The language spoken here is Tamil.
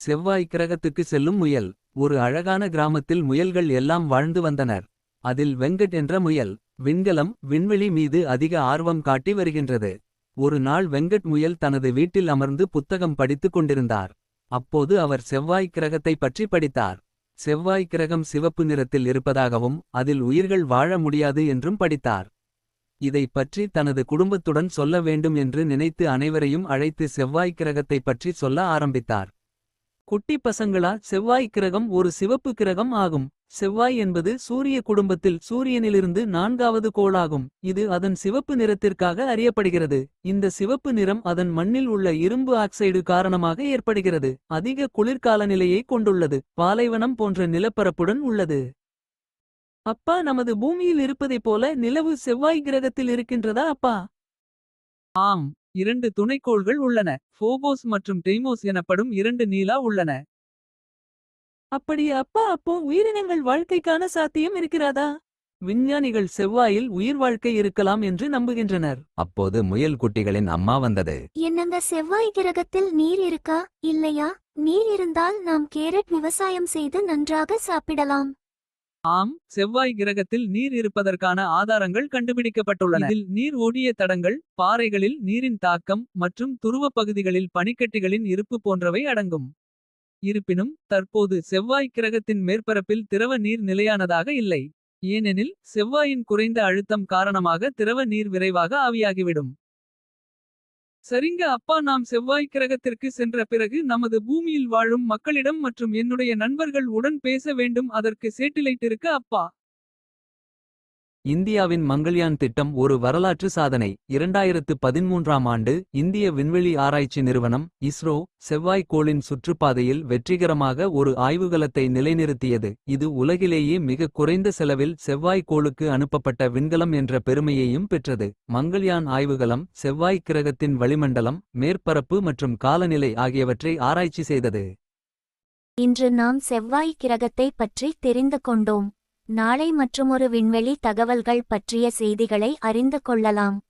செவ்வாய் கிரகத்துக்கு செல்லும் முயல். ஒரு அழகான கிராமத்தில் முயல்கள் எல்லாம் வாழ்ந்து வந்தனர். அதில் வெங்கட் என்ற முயல் விண்கலம் விண்வெளி மீது அதிக ஆர்வம் காட்டி வருகின்றது. ஒரு நாள் வெங்கட் முயல் தனது வீட்டில் அமர்ந்து புத்தகம் படித்துக் கொண்டிருந்தார். அப்போது அவர் செவ்வாய் கிரகத்தை பற்றி படித்தார். செவ்வாய் கிரகம் சிவப்பு நிறத்தில் இருப்பதாகவும் அதில் உயிர்கள் வாழ முடியாது என்றும் படித்தார். இதை பற்றி தனது குடும்பத்துடன் சொல்ல வேண்டும் என்று நினைத்து அனைவரையும் அழைத்து செவ்வாய் கிரகத்தை பற்றி சொல்ல ஆரம்பித்தார். குட்டி பசங்களா செவ்வாய் கிரகம் ஒரு சிவப்பு கிரகம் ஆகும். செவ்வாய் என்பது சூரிய குடும்பத்தில் சூரியனிலிருந்து நான்காவது கோளாகும். இது அதன் சிவப்பு நிறத்திற்காக அறியப்படுகிறது. இந்த சிவப்பு நிறம் அதன் மண்ணில் உள்ள இரும்பு ஆக்சைடு காரணமாக ஏற்படுகிறது. அதிக குளிர்கால நிலையை கொண்டுள்ளது. பாலைவனம் போன்ற நிலப்பரப்புடன் உள்ளது. அப்பா நமது பூமியில் இருப்பதைப் போல நிலவு செவ்வாய் கிரகத்தில் இருக்கின்றதா அப்பா? ஆம் இரண்டு துணைக்கோள்கள் உள்ளன. ஃபோபோஸ் மற்றும் டெய்மோஸ் எனப்படும் இரண்டு நீலா உள்ளன. அப்படி அப்பா? அப்போ உயிரினங்கள் வாழ்க்கைக்கான சாத்தியம் இருக்கிறதா? விஞ்ஞானிகள் செவ்வாயில் உயிர் வாழ்க்கை இருக்கலாம் என்று நம்புகின்றனர். அப்போது முயல் குட்டிகளின் அம்மா வந்தது. என்னங்க செவ்வாய் கிரகத்தில் நீர் இருக்கா இல்லையா? நீர் இருந்தால் நாம் கேரட் விவசாயம் செய்து நன்றாக சாப்பிடலாம். ஆம் செவ்வாய் கிரகத்தில் நீர் இருப்பதற்கான ஆதாரங்கள் கண்டுபிடிக்கப்பட்டுள்ளன. இதில் நீர் ஓடிய தடங்கள் பாறைகளில் நீரின் தாக்கம் மற்றும் துருவப் பகுதிகளில் பனிக்கட்டிகளின் இருப்பு போன்றவை அடங்கும். இருப்பினும் தற்போது செவ்வாய் கிரகத்தின் மேற்பரப்பில் திரவ நீர் நிலையானதாக இல்லை. ஏனெனில் செவ்வாயின் குறைந்த அழுத்தம் காரணமாக திரவ நீர் விரைவாக ஆவியாகிவிடும். சரிங்க அப்பா நாம் செவ்வாய் கிரகத்திற்கு சென்ற பிறகு நமது பூமியில் வாழும் மக்களிடம் மற்றும் என்னுடைய நண்பர்கள் உடன் பேச வேண்டும் அதற்கு சேட்டிலைட் இருக்க அப்பா. இந்தியாவின் மங்கள்யான் திட்டம் ஒரு வரலாற்று சாதனை. இரண்டாயிரத்து பதிமூன்றாம் ஆண்டு இந்திய விண்வெளி ஆராய்ச்சி நிறுவனம் இஸ்ரோ செவ்வாய் கோளின் சுற்றுப்பாதையில் வெற்றிகரமாக ஒரு ஆய்வுகலத்தை நிலைநிறுத்தியது. இது உலகிலேயே மிக குறைந்த செலவில் செவ்வாய் கோளுக்கு அனுப்பப்பட்ட விண்கலம் என்ற பெருமையையும் பெற்றது. மங்கள்யான் ஆய்வுகலம் செவ்வாய் கிரகத்தின் வளிமண்டலம் மேற்பரப்பு மற்றும் காலநிலை ஆகியவற்றை ஆராய்ச்சி செய்தது. இன்று நாம் செவ்வாய் கிரகத்தை பற்றி தெரிந்து கொண்டோம். நாளை மற்றுமொரு விண்வெளி தகவல்கள் பற்றிய செய்திகளை அறிந்து கொள்ளலாம்.